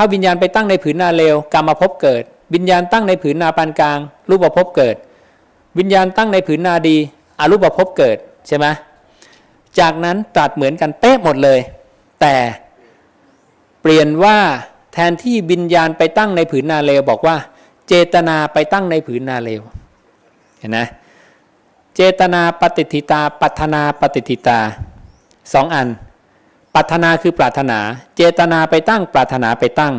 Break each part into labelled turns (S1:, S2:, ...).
S1: ถ้าวิญญาณไปตั้งในผืนนาเลวกรรมภพเกิด วิญญาณตั้งในผืนนาปานกลาง รูปภพเกิด วิญญาณตั้งในผืนนาดีอรูปภพเกิดใช่ไหมจากนั้นตรัสเหมือนกันเป๊ะหมดเลย แต่เปลี่ยนว่าแทนที่วิญญาณไปตั้งในผืนนาเลวบอกว่า เจตนาไปตั้งในผืนนาเลวเห็นไหมเจตนาปฏิทิตาปัฒนาปฏิทิตาสองอัน ปัฒนาคือปรารถนา เจตนาไปตั้ง ปรารถนาไปตั้ง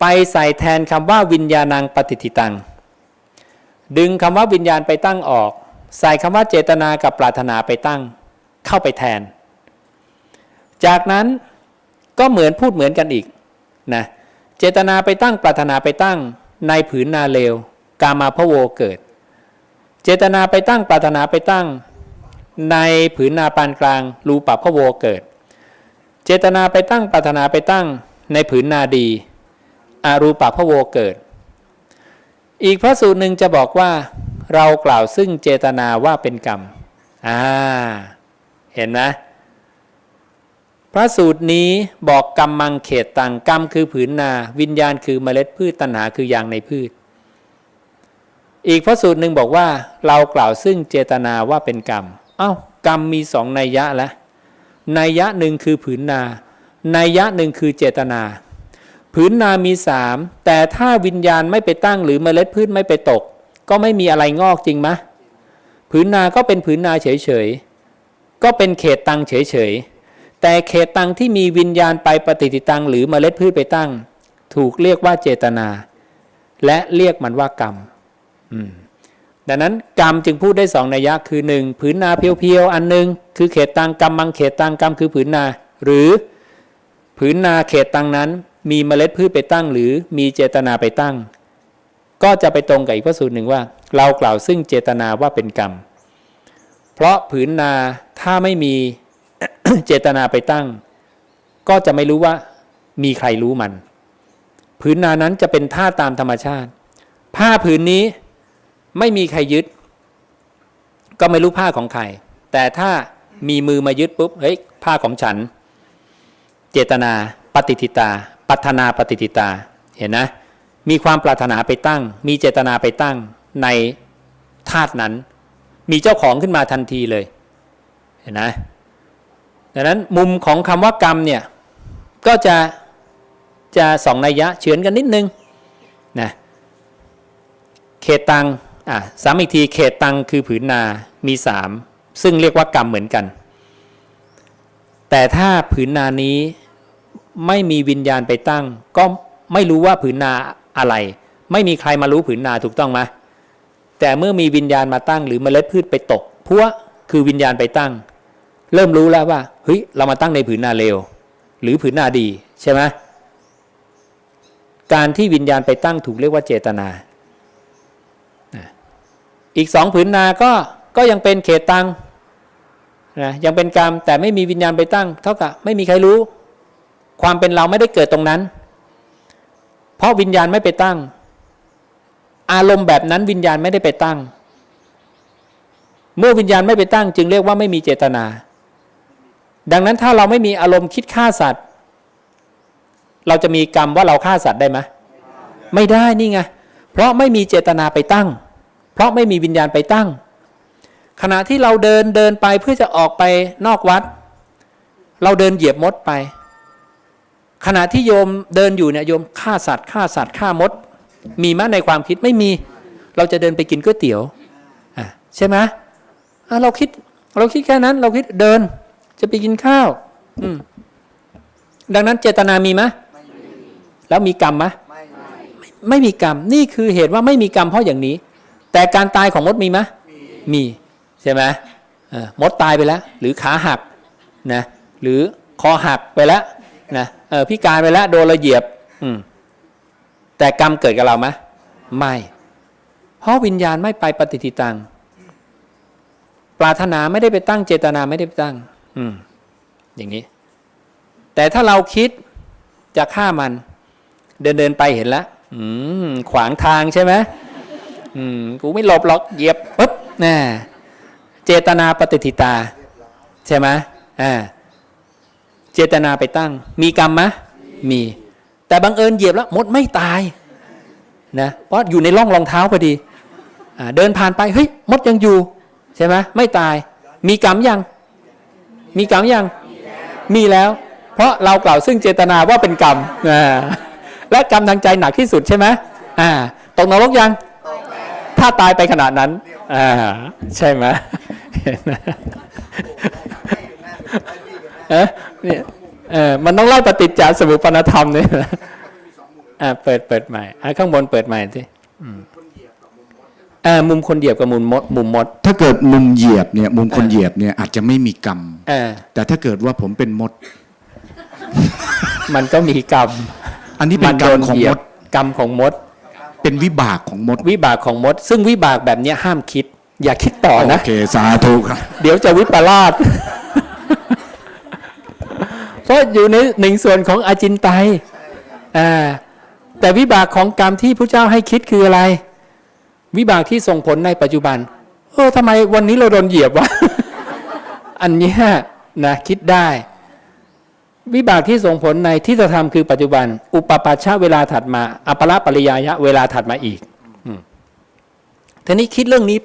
S1: ไปใส่แทนคำว่าวิญญาณังปฏิทิตัง ดึงคำว่าวิญญาณไปตั้งออก ใส่คำว่าเจตนากับปรารถนาไปตั้ง เข้าไปแทน จากนั้นก็เหมือนพูดเหมือนกันอีกนะเจตนาไปตั้งปรารถนาไปตั้ง ในผืนนาเลว กามาพะโวเกิด เจตนาไปตั้งปรารถนาไปตั้ง ในผืนนาปานกลางรูปะพะโวเกิด เจตนาไปตั้งปรารถนาไปตั้งในผืนนาดีอารูปะพะโวเกิด อีกพระสูตรหนึ่งจะบอกว่า เรากล่าวซึ่งเจตนาว่าเป็นกรรมอ่าเห็นไหมพระสูตรนี้บอกกรรมมังเขตตังกรรมคือผืนนาวิญญาณคือเมล็ดพืชตัณหาคือยางในพืช อีกพระสูตรหนึ่งบอกว่า เรากล่าวซึ่งเจตนาว่าเป็นกรรม เอา้ากรรมมีสองนัยยะแล้ว นัยยะหนึ่งคือผืนนา นัยยะหนึ่งคือเจตนา ผืนนามีสามแต่ถ้าวิญญาณไม่ไปตั้งหรือเมล็ดพืชไม่ไปตก ก็ไม่มีอะไรงอกจริงไหมผืนนาก็เป็นผืนนาเฉยๆ ก็เป็นเขตตังเฉยๆ แต่เขตตังที่มีวิญญาณไปปฏิติตังหรือเมล็ดพืชไปตั้ง ถูกเรียกว่าเจตนา และเรียกมันว่ากรรม อืม ดังนั้นกรรมจึงพูดได้สองนัยยะคือหนึ่งผืนนาเพียวๆ อันหนึ่งคือเขตตังกรรมมังเขตตังกรรมคือผืนนา หรือผืนนาเขตตังนั้น มีเมล็ดพืชไปตั้ง หรือมีเจตนาไปตั้ง ก็จะไปตรงกับอีกพระสูตรหนึ่งว่า เรากล่าวซึ่งเจตนาว่าเป็นกรรม เพราะผืนนาถ้าไม่มีเจตนาไปตั้ง ก็จะไม่รู้ว่ามีใครรู้มัน ผืนนานั้นจะเป็นท่าตามธรรมชาติ ผ้าผืนนี้ ไม่มีใครยึด ก็ไม่รู้ผ้าของใคร แต่ถ้ามีมือมายึดปุ๊บเฮ้ยผ้าของฉัน เจตนาปฏิทิตา ปัฒนาปฏิทิตาเห็นนะ มีความปรารถนาไปตั้ง มีเจตนาไปตั้งในธาตุนั้น มีเจ้าของขึ้นมาทันทีเลยเห็นนะดังนั้นมุมของคำว่ากรรมเนี่ยก็จะจะสองนัยยะเฉือนกันนิดนึงนะเขตตัง อะซ้ำอีกทีเขตตังคือผืนนามีสามซึ่งเรียกว่ากรรมเหมือนกัน แต่ถ้าผืนนานี้ไม่มีวิญญาณไปตั้ง ก็ไม่รู้ว่าผืนนาอะไร ไม่มีใครมารู้ผืนนาถูกต้องไหมแต่เมื่อมีวิญญาณมาตั้ง หรือเมล็ดพืชไปตกพัวคือวิญญาณไปตั้ง เริ่มรู้แล้วว่าเฮ้ยเรามาตั้งในผืนนาเลวหรือผืนนาดีใช่ไหมการที่วิญญาณไปตั้งถูกเรียกว่าเจตนา อีกสองผืนนาก็ก็ยังเป็นเขตตังนะยังเป็นกรรมแต่ไม่มีวิญญาณไปตั้ง เท่ากับไม่มีใครรู้ ความเป็นเราไม่ได้เกิดตรงนั้น เพราะวิญญาณไม่ไปตั้ง อารมณ์แบบนั้นวิญญาณไม่ได้ไปตั้ง เมื่อวิญญาณไม่ไปตั้ง จึงเรียกว่าไม่มีเจตนา ดังนั้นถ้าเราไม่มีอารมณ์คิดฆ่าสัตว์ เราจะมีกรรมว่าเราฆ่าสัตว์ได้ไหมไม่ได้นี่ไงเพราะไม่มีเจตนาไปตั้ง เพราะไม่มีวิญญาณไปตั้ง ขณะที่เราเดินเดินไปเพื่อจะออกไปนอกวัด เราเดินเหยียบมดไป ขณะที่โยมเดินอยู่เนี่ยโยมฆ่าสัตว์ฆ่าสัตว์ฆ่ามด มีไหมในความคิดไม่มี เราจะเดินไปกินก๋วยเตี๋ยวอะใช่ไหมอะเราคิดเราคิดแค่นั้น เราคิดเดินจะไปกินข้าว อืมดังนั้นเจตนามีไหมแล้วมีกรรมไหมไม่ไม่มีกรรม นี่คือเหตุว่าไม่มีกรรมเพราะอย่างนี้ แต่การตายของมดมีไหมมีใช่ไหมเออมดตายไปแล้ว หรือขาหักนะหรือคอหักไปแล้วนะเออพิการไปแล้วโดนเราเหยียบอืมแต่กรรมเกิดกับเราไหมไม่ เพราะวิญญาณไม่ไปปฏิทิตัง ปรารถนาไม่ได้ไปตั้งเจตนาไม่ได้ไปตั้ง อืม อย่างนี้ แต่ถ้าเราคิดจะฆ่ามัน เดินเดินไปเห็นแล้วอืมขวางทางใช่ไหม อืมกูไม่หลบหรอกเหยียบปุ๊บน่เจตนาปฏิทิตา ใช่ไหมอ่าเจตนาไปตั้ง มีกรรมไหมมี แต่บังเอิญเหยียบแล้วมดไม่ตายนะเพราะอยู่ในร่องรองเท้าพอดีอ่าเดินผ่านไปเฮ้ยมดยังอยู่ ใช่ไหมไม่ตาย มีกรรมยัง มีกรรมยัง มีแล้ว เพราะเรากล่าวซึ่งเจตนาว่าเป็นกรรมอ่าและกรรมทางใจหนักที่สุดใช่ไหมอ่าตกนรกยัง ถ้าตายไปขนาดนั้นอ่าใช่ไหมเห็นไหมเอ๊ะเนี่ยเออมันต้องเล่าปฏิจจสมุปนธรรมเนี่ยนะอ่าเปิดเปิดใหม่อ่าข้างบนเปิดใหม่สิอืมอ่ามุมคนเหยียบกับมุมมดมุมมด
S2: ถ้าเกิดมุมเหยียบเนี่ย มุมคนเหยียบเนี่ยอาจจะไม่มีกรรม
S1: อ่า
S2: แต่ถ้าเกิดว่าผมเป็นมด
S1: มันก็มีกรรม
S2: อันนี้เป็นกรรมของ
S1: เหยี
S2: ม
S1: ยบ
S2: ด
S1: กรรมของมด
S2: เป็นวิบากของมด
S1: วิบากของมด ซึ่งวิบากแบบเนี้ยห้ามคิด อย่าคิดต่อ
S2: โอ
S1: นะ
S2: เค สาธุครับ
S1: เดี๋ยวจะวิปลาสเพราะอยู่ในหนึ่งส่วนของอาจินไตยอ่าแต่วิบากของกรรมที่พระเจ้าให้คิดคืออะไร วิบากที่ส่งผลในปัจจุบัน เออทำไมวันนี้เราโดนเหยียบวะ อันเนี้ยนะคิดได้ วิบากที่ส่งผลในทิฏฐธรรมคือปัจจุบัน อุปปัชชะเวลาถัดมา อัปปละปริยายะ เวลาถัดมาอีกอืมทีนี้คิดเรื่องนี้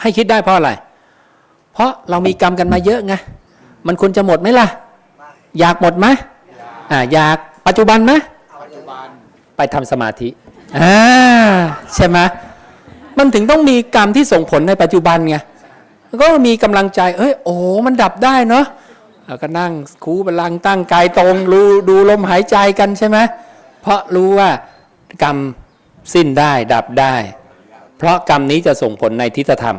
S1: ให้คิดได้เพราะอะไร เพราะเรามีกรรมกันมาเยอะไง มันควรจะหมดไหมล่ะ อยากหมดไหมอ่าอยากปัจจุบันไหมไปทำสมาธิอ่าใช่ไหมมันถึงต้องมีกรรมที่ส่งผลในปัจจุบันไง ก็มีกำลังใจ เอ้ย โอ้ มันดับได้เนาะ แล้วก็นั่งคูบาลังตั้งกายตรงรู้ดูลมหายใจกันใช่ไหมเพราะรู้ว่ากรรมสิ้นได้ดับได้ เพราะกรรมนี้จะส่งผลในทิฏฐธรรม